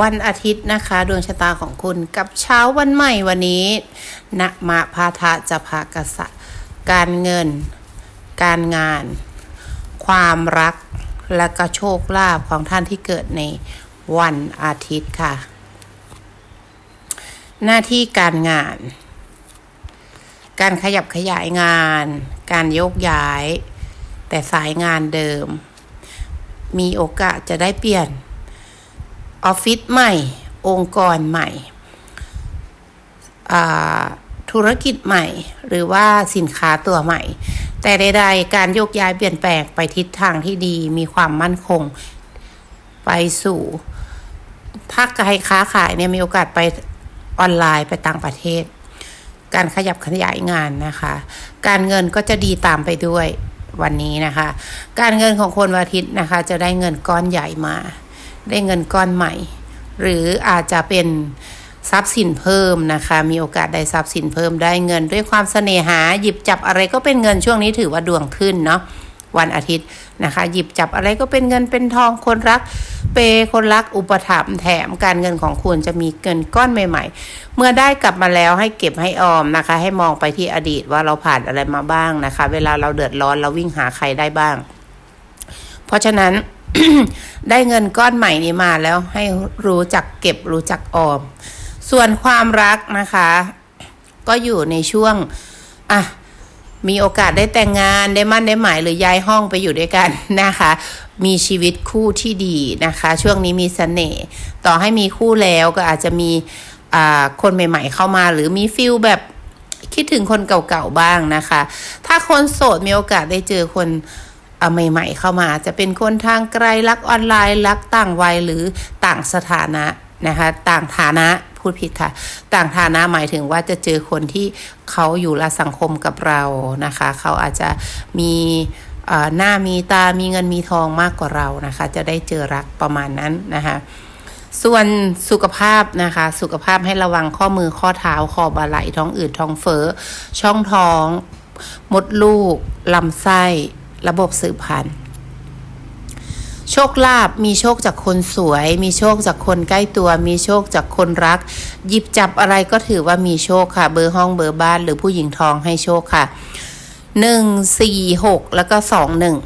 วันอาทิตย์นะคะ ดวงชะตาของคุณกับเช้าวันใหม่วันนี้นะมาพาทะจะพากษัตริย์การเงิน การงาน ความรักและก็โชคลาภของท่านที่เกิดในวันอาทิตย์ค่ะ หน้าที่การงาน การขยับขยายงาน การโยกย้าย แต่สายงานเดิม มีโอกาสจะได้เปลี่ยน ออฟฟิศใหม่ องค์กรใหม่ธุรกิจใหม่ หรือว่าสินค้าตัวใหม่ แต่ใดๆการโยกย้ายเปลี่ยนแปลงไปทิศทางที่ดีมีความมั่นคงไปสู่ ถ้าใครค้าขายเนี่ยมีโอกาสไปออนไลน์ไปต่างประเทศ การขยับขยายงานนะคะ การเงินก็จะดีตามไปด้วยวันนี้นะคะ การเงินของคนวันอาทิตย์นะคะ จะได้เงินก้อนใหญ่มา ได้เงินก้อนใหม่ หรืออาจจะเป็นทรัพย์สินเพิ่มนะคะ มีโอกาสได้ทรัพย์สินเพิ่มได้เงิน ด้วยความเสน่หา หยิบจับอะไรก็เป็นเงินช่วงนี้ถือว่าดวงขึ้นเนาะวันอาทิตย์นะคะ หยิบจับอะไรก็เป็นเงินเป็นทองคนรัก เปย์คนรักอุปถัมภ์แถมการเงินของคุณจะมีเงินก้อนใหม่ ๆ เมื่อได้กลับมาแล้วให้เก็บให้ออมนะคะ ให้มองไปที่อดีตว่าเราผ่านอะไรมาบ้างนะคะ เวลาเราเดือดร้อนเราวิ่งหาใครได้บ้าง เพราะฉะนั้น ได้เงินก้อนใหม่นี้มาแล้วให้รู้จักเก็บรู้จักออม ส่วนความรักนะคะ ก็อยู่ในช่วงอะมีโอกาสได้แต่งงานได้มั่นได้หมายหรือย้ายห้องไปอยู่ด้วยกันนะคะ มีชีวิตคู่ที่ดีนะคะ ช่วงนี้มีเสน่ห์ต่อให้มีคู่แล้วก็อาจจะมีอ่าคนใหม่ ๆ เข้ามา หรือมีฟิลแบบคิดถึงคนเก่าๆบ้างนะคะ ถ้าคนโสดมีโอกาสได้เจอคน ใหม่ ๆ เข้ามาจะเป็นคนทางไกลรักออนไลน์รักต่างวัยหรือต่างสถานะนะคะต่างฐานะพูดผิดค่ะ ต่างฐานะหมายถึงว่าจะเจอคนที่เขาอยู่ละสังคมกับเรานะคะ เขาอาจจะมีหน้ามีตามีเงินมีทองมากกว่าเรานะคะ จะได้เจอรักประมาณนั้นนะคะส่วนสุขภาพนะคะ สุขภาพให้ระวังข้อมือข้อเท้าคอบาไหลท้องอืดท้องเฟ้อช่องท้อง มดลูกลำไส้ ระบบสืบพันธุ์โชคลาภมีโชคจากคนสวย มีโชคจากคนใกล้ตัว มีโชคจากคนรัก หยิบจับอะไรก็ถือว่ามีโชคค่ะ เบอร์ห้องเบอร์บ้านหรือผู้หญิงทองให้โชคค่ะหนึ่งสี่หกแล้วก็สองหนึ่ง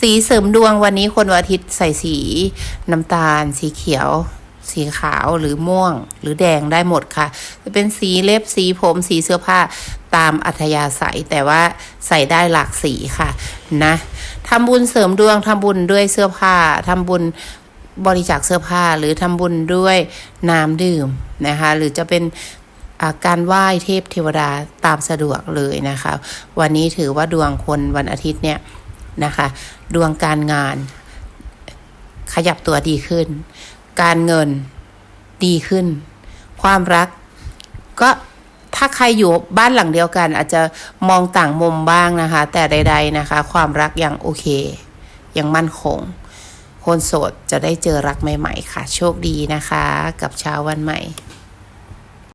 สีเสริมดวงวันนี้คนวันอาทิตย์ใส่สีน้ำตาล สีเขียว สีขาวหรือม่วงหรือแดงได้หมดค่ะ จะเป็นสีเล็บสีผมสีเสื้อผ้าตามอัธยาศัยแต่ว่าใส่ได้หลากสีค่ะนะทำบุญเสริมดวงทำบุญด้วยเสื้อผ้าทำบุญบริจาคเสื้อผ้าหรือทำบุญด้วยน้ำดื่มนะคะ หรือจะเป็นการไหว้เทพเทวดาตามสะดวกเลยนะคะ วันนี้ถือว่าดวงคนวันอาทิตย์เนี่ยนะคะ ดวงการงานขยับตัวดีขึ้น การเงินดีขึ้น ความรัก ก็ถ้าใครอยู่บ้านหลังเดียวกัน อาจจะมองต่างมุมบ้างนะคะ แต่ใด ๆนะคะ ความรักยังโอเคยังมั่นคง คนโสดจะได้เจอรักใหม่ ๆ ค่ะ โชคดีนะคะ กับเช้าวันใหม่